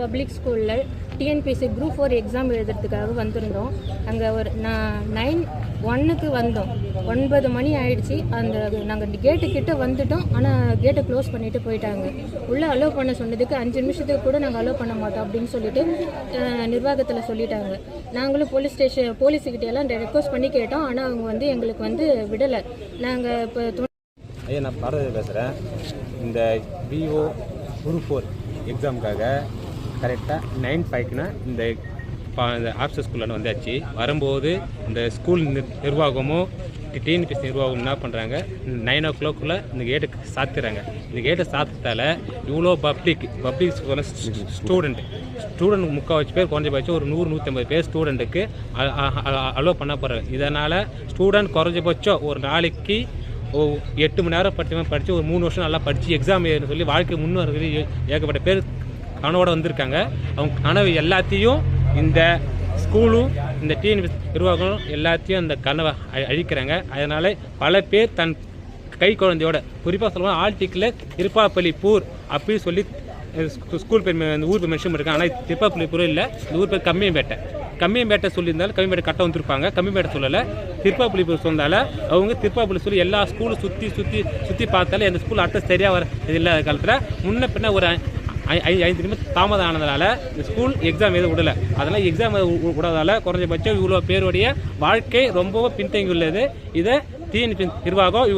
Public ஸ்கூலில் TNPSC group four exam எழுதுறதுக்காக வந்திருந்தோம். அங்கே ஒரு நான் நைன் ஒன்னுக்கு வந்தோம். ஒன்பது மணி ஆயிடுச்சு. அந்த நாங்கள் கேட்டு கிட்ட வந்துட்டோம். ஆனால் கேட்டை க்ளோஸ் பண்ணிட்டு போயிட்டாங்க. உள்ளே அலோவ் பண்ண சொன்னதுக்கு அஞ்சு நிமிஷத்துக்கு கூட நாங்கள் அலோவ் பண்ண மாட்டோம் அப்படின்னு சொல்லிட்டு நிர்வாகத்தில் சொல்லிட்டாங்க. நாங்களும் போலீஸ் ஸ்டேஷன் போலீஸுக்கிட்ட எல்லாம் ரெக்வஸ்ட் பண்ணி கேட்டோம். ஆனால் அவங்க வந்து எங்களுக்கு வந்து விடலை. நாங்கள் இப்போ ஐயா நான் பாரதி பேசுகிறேன் இந்த விஓ குரூப் ஃபோர் எக்ஸாமுக்காக கரெக்டாக நைன் ஃபைவ்க்குனா இந்த பா இந்த ஆஃபீஸர் ஸ்கூலில் வந்தாச்சு. வரும்போது இந்த ஸ்கூல் நிர்வாகமும் டிஎன்பிஎஸ் நிர்வாகம் என்ன பண்ணுறாங்க நைன் ஓ கிளாக்குள்ளே இந்த கேட்டை சாத்துறாங்க இந்த கேட்டை சாத்ததால இவ்வளோ பப்ளிக் பப்ளிக் ஸ்டூடெண்ட் ஸ்டூடெண்ட் முக்கால்வாசி பேர் குறைஞ்சபட்சம் ஒரு நூறு நூற்றம்பது பேர் ஸ்டூடெண்ட்டுக்கு அலோவ் பண்ண போகிறாங்க இதனால் ஸ்டூடெண்ட் குறைஞ்சபட்சம் ஒரு நாளைக்கு ஓ எட்டு மணி நேரம் பத்து படித்து ஒரு மூணு வருஷம் நல்லா படித்து எக்ஸாம் சொல்லி வாழ்க்கை முன்னோர்கள் ஏகப்பட்ட பேர் கனவோடு வந்திருக்காங்க. அவங்க கனவு எல்லாத்தையும் இந்த ஸ்கூலும் இந்த டிஎன்பிஎஸ் நிர்வாகம் எல்லாத்தையும் அந்த கனவை அழி- அழிக்கிறாங்க. அதனால் பல பேர் தன் கை குழந்தையோட குறிப்பாக சொல்லுவாங்க ஆல்டிக்கில் திருப்பாப்பள்ளிப்பூர் அப்படின்னு சொல்லி ஸ்கூல் பேர் இந்த ஊர் பேர் மென்ஷன் இருக்காங்க ஆனால் திருப்பாப்பள்ளி பூர் இல்லை இந்த ஊர் பேர் கம்மியம்பேட்டை. கம்மியம்பேட்டை சொல்லியிருந்தாலும் கம்மியம்பேட்டை கட்ட வந்திருப்பாங்க. கம்மியம்பேட்டை சொல்லலை திருப்பாப்பள்ளி பூர் சொன்னால அவங்க திருப்பாப்பள்ளி சொல்லி எல்லா ஸ்கூலும் சுற்றி சுற்றி சுற்றி பார்த்தாலும் எந்த ஸ்கூல் அட்ரஸ் சரியாக வர இல்லாத காலத்தில் முன்ன பின்ன ஒரு ஐந்து நிமிஷம் தாமதம் ஆனதுனால இந்த ஸ்கூல் எக்ஸாம் எதுவும் விடல. அதனால் எக்ஸாம் விடாதால குறைஞ்சபட்சம் இவ்வளோ பேருடைய வாழ்க்கை ரொம்பவும் பின்தங்கியுள்ளது. இதை டிஎன்பி நிர்வாகம் இவ்வளோ